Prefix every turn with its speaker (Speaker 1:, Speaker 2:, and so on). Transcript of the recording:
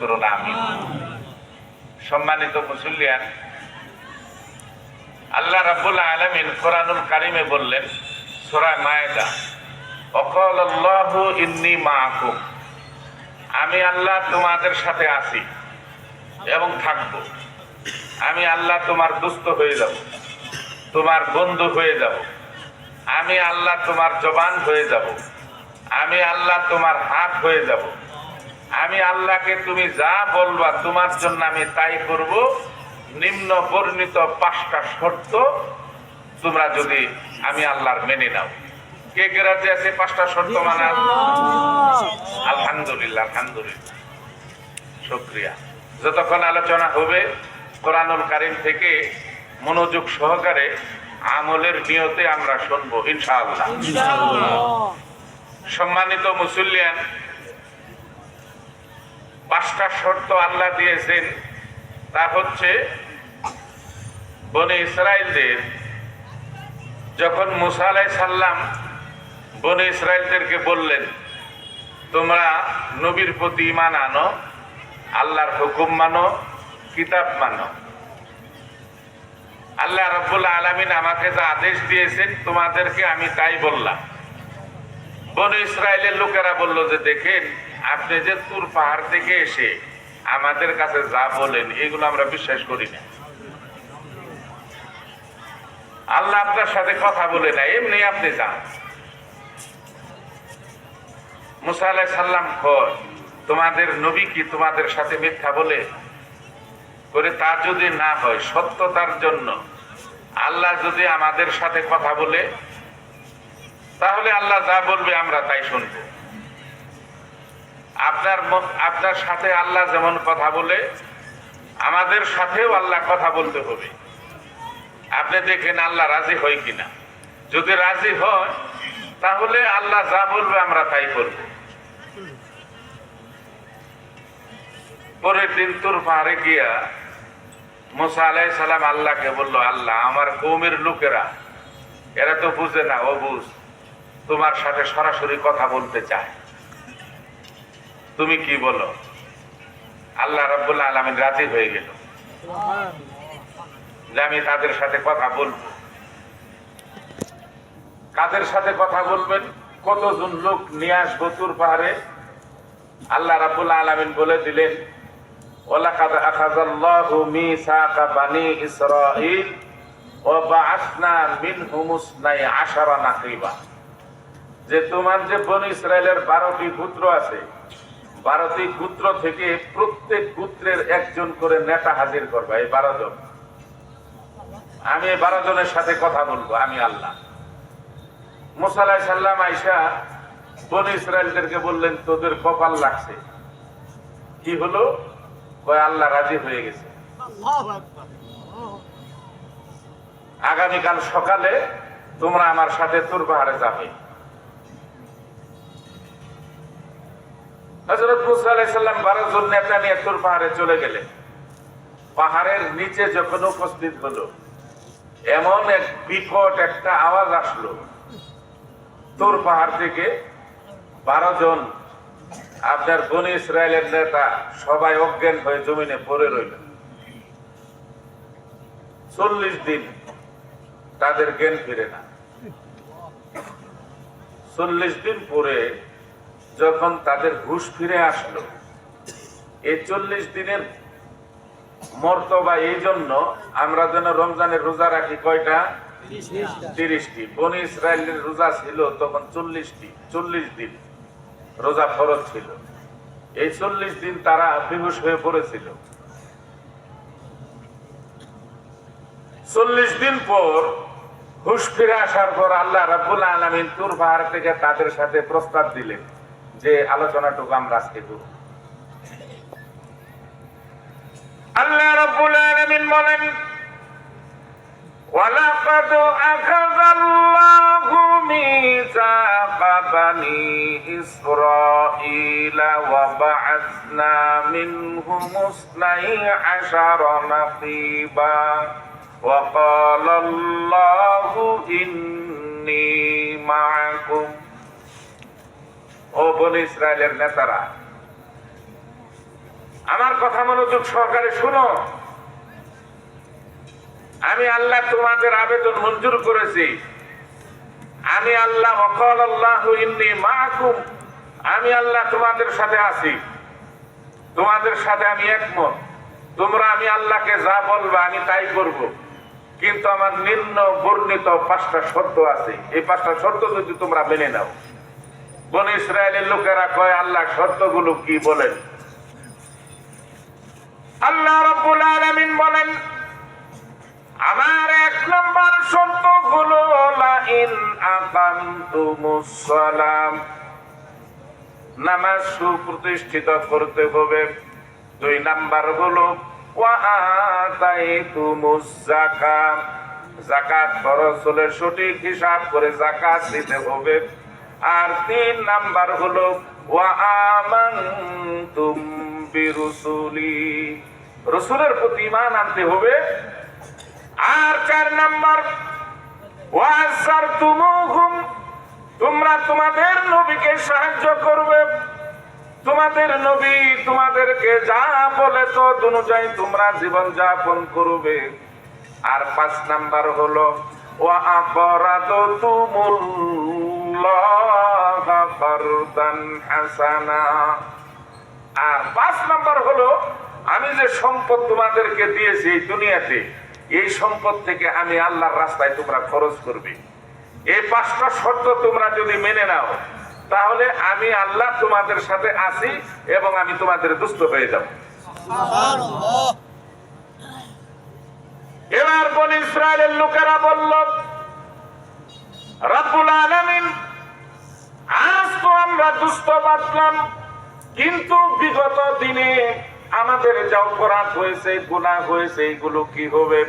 Speaker 1: করুন আমি সম্মানিত মুসল্লিয়ান, আল্লাহ রাব্বুল আলামিন কোরআনুল কারিমে বললেন, সূরা মায়েদা অকল আল্লাহু ইন্নী মাআকুম আমি আল্লাহ তোমাদের সাথে আছি এবং থাকব। আমি আল্লাহ তোমার দুস্থ হয়ে যাব, তোমার বন্ধু হয়ে যাব। আমি আল্লাহ তোমার জবান হয়ে যাব। আমি আল্লাহ তোমার হাত হয়ে যাব। আমি আল্লাহকে তুমি যা বলবা তোমার জন্য আমি তাই করব। নিম্ন বর্ণিত পাঁচটা শর্ত তোমরা যদি আমি আল্লাহর মেনে নাও। কে কে রাজি আছে পাঁচটা শর্ত মানে? আলহামদুলিল্লাহ আলহামদুলিল্লাহ। শুক্রিয়া। যতক্ষণ আলোচনা হবে কোরআনুল কারিম থেকে মনোযোগ সহকারে আমলের নিয়তে আমরা শুনব ইনশাআল্লাহ। সম্মানিত মুসল্লিয়ান পাঁচটা শর্ত আল্লাহ দিয়েছেন। তা হচ্ছে, বনে ইসরায়েলদের যখন মুসা আলাই সাল্লাম বনে ইসরায়েলদেরকে বললেন, তোমরা নবীর প্রতি ইমান আনো, আল্লাহর হুকুম মানো, কিতাব মানো। আল্লাহ রব্বুল আলমিন আমাকে যা আদেশ দিয়েছেন, তোমাদেরকে আমি তাই বললাম। বন ইসরায়েলের লোকেরা বলল যে, দেখেন আপনি যে তুর পাহাড় থেকে এসে আমাদের কাছে যা বলেন, এগুলো আমরা বিশ্বাস করি না। আল্লাহ আপনার সাথে কথা বলে না এমনি আপনি যান। মুসা আলাহ সাল্লাম কয়, তোমাদের নবী কি তোমাদের সাথে মিথ্যা বলে? করে, তা যদি না হয়, সত্যতার জন্য আল্লাহ যদি আমাদের সাথে কথা বলে, তাহলে আল্লাহ যা বলবে আমরা তাই শুনব। আপনার আপনার সাথে আল্লাহ যেমন কথা বলে, আমাদের সাথেও আল্লাহ কথা বলতে হবে। আপনি দেখেন আল্লাহ রাজি হয় কিনা। যদি রাজি হয়, তাহলে আল্লাহ যা বলবে আমরা তাই করব। পরের দিন তোর পাহাড়ে গিয়া মোসা আলাই সালাম আল্লাহকে বলল, আল্লাহ, আমার কৌমের লোকেরা, এরা তো বুঝে না ও বুঝ তোমার সাথে সরাসরি কথা বলতে চায়। তুমি কি বলো? আল্লাহ রব্বুল্লাহ আলমিন রাজি হয়ে গেল। যে আমি তাদের সাথে কথা বলব। কাদের সাথে কথা বলবেন? কতজন লোক নিয়ে আসব তুর পাহাড়ে? আল্লাহ রাবুল আলমিন বলে দিলেন যে তোমার যে বন ইসরায়েলের বারোটি পুত্র আছে বারোটি পুত্র থেকে প্রত্যেক পুত্রের একজন করে নেতা হাজির করবা এই বারো জন। আমি এই বারো জনের সাথে কথা বলব আমি আল্লাহ। মুসালাই সাল্লাম আইসা বন ইসরায়েলদেরকে বললেন তোদের কপাল লাগছে। কি হলো? কয় আল্লাহ রাজি হয়ে গেছে। আগামীকাল সকালে তোমরা আমার সাথে তোর পাহাড়ে যাবে। হজরত মুসা আলাইসাল্লাম বারো জন নেতা নিয়ে তোর পাহাড়ে চলে গেলেন। পাহাড়ের নিচে যখন উপস্থিত হলো, এমন এক বিকট একটা আওয়াজ আসলো। তোর পাহাড় থেকে বারো জন আপনার বনি ইসরায়েলের নেতা সবাই অজ্ঞান হয়ে জমিনে পড়ে রইল। চল্লিশ দিন তাদের জ্ঞান ফিরে না। চল্লিশ দিন পরে যখন তাদের ঘুষ ফিরে আসলো এই চল্লিশ দিনের মর্তবা এই জন্য আমরা যেন রমজানের রোজা রাখি কয়টা? তিরিশটি। বনি ইসরায়েলের রোজা ছিল তখন চল্লিশটি, চল্লিশ দিন রোজা ফরজ ছিল। এই চল্লিশ দিন তারা বেহুশ হয়ে পড়েছিল। চল্লিশ দিন পর হুশ ফিরে আসার পর আল্লাহ রাব্বুল আলমিন তুর পাহাড় থেকে তাদের সাথে প্রস্তাব দিলেন। যে আলোচনাটুকু আমরা আজকে করব আল্লাহ রাব্বুল আলামিন বলেন ولقد أخذ الله ميثاق بني إسرائيل وبعثنا منهم اثني عشر نقيبا وقال الله إني معكم ও বনি ইসরায়েলের নেতারা। আমার কথা মনোযোগ সহকারে শুনো। আমি আল্লাহ তোমাদের আবেদন মঞ্জুর করেছি। আমি আল্লাহ অকল আল্লাহ ইন্নি আমি আল্লাহ তোমাদের সাথে আছি। তোমাদের সাথে আমি একমত। তোমরা আমি আল্লাহকে যা বলবা আমি তাই করব। কিন্তু আমার নিম্ন বর্ণিত পাঁচটা শর্ত আছে। এই পাঁচটা শর্ত যদি তোমরা মেনে নাও। বন ইসরায়েলের লোকেরা কয়, আল্লাহ শর্তগুলো কি বলেন? আল্লাহ রব্বুল আলামিন বলেন, আমার এক নম্বর শর্ত আকামতুমুস সালাম। নামাজ সুপ্রতিষ্ঠিত করতে হবে। দুই নাম্বার হলো যাকাত। খরচ হলে সঠিক হিসাব করে জাকাত দিতে হবে। আর তিন নাম্বার হলো বিরুসুলি। রসুলের প্রতি ঈমান আনতে হবে। আর চার নাম্বার ওয়াসার তুমুহুম তোমরা তোমাদের নবীকে সাহায্য করবে। তোমাদের নবী তোমাদেরকে যা বলে তো অনুযায়ী তোমরা জীবন যাপন করবে। আর পাঁচ নাম্বার হলো, ওয়া আকরাদু ফারদান হাসানা আর পাঁচ নাম্বার হলো আমি যে সম্পদ তোমাদেরকে দিয়েছি এই দুনিয়াতে এই সম্পদ থেকে আমি আল্লাহর রাস্তায় তোমরা খরচ করবে। এই পাঁচটা শর্ত তোমরা যদি মেনে নাও তাহলে আমি আল্লাহ তোমাদের সাথে আছি এবং আমি তোমাদের দুস্থ হয়ে যাব। এবার বন ইসরায়েলের লোকেরা বলল রব্বুল আলামিন আজ তো দুস্থ বাঁচলাম কিন্তু বিগত দিনে আমাদের যা অপরাধ হয়েছে গুণা হয়েছে এইগুলো কি হবে?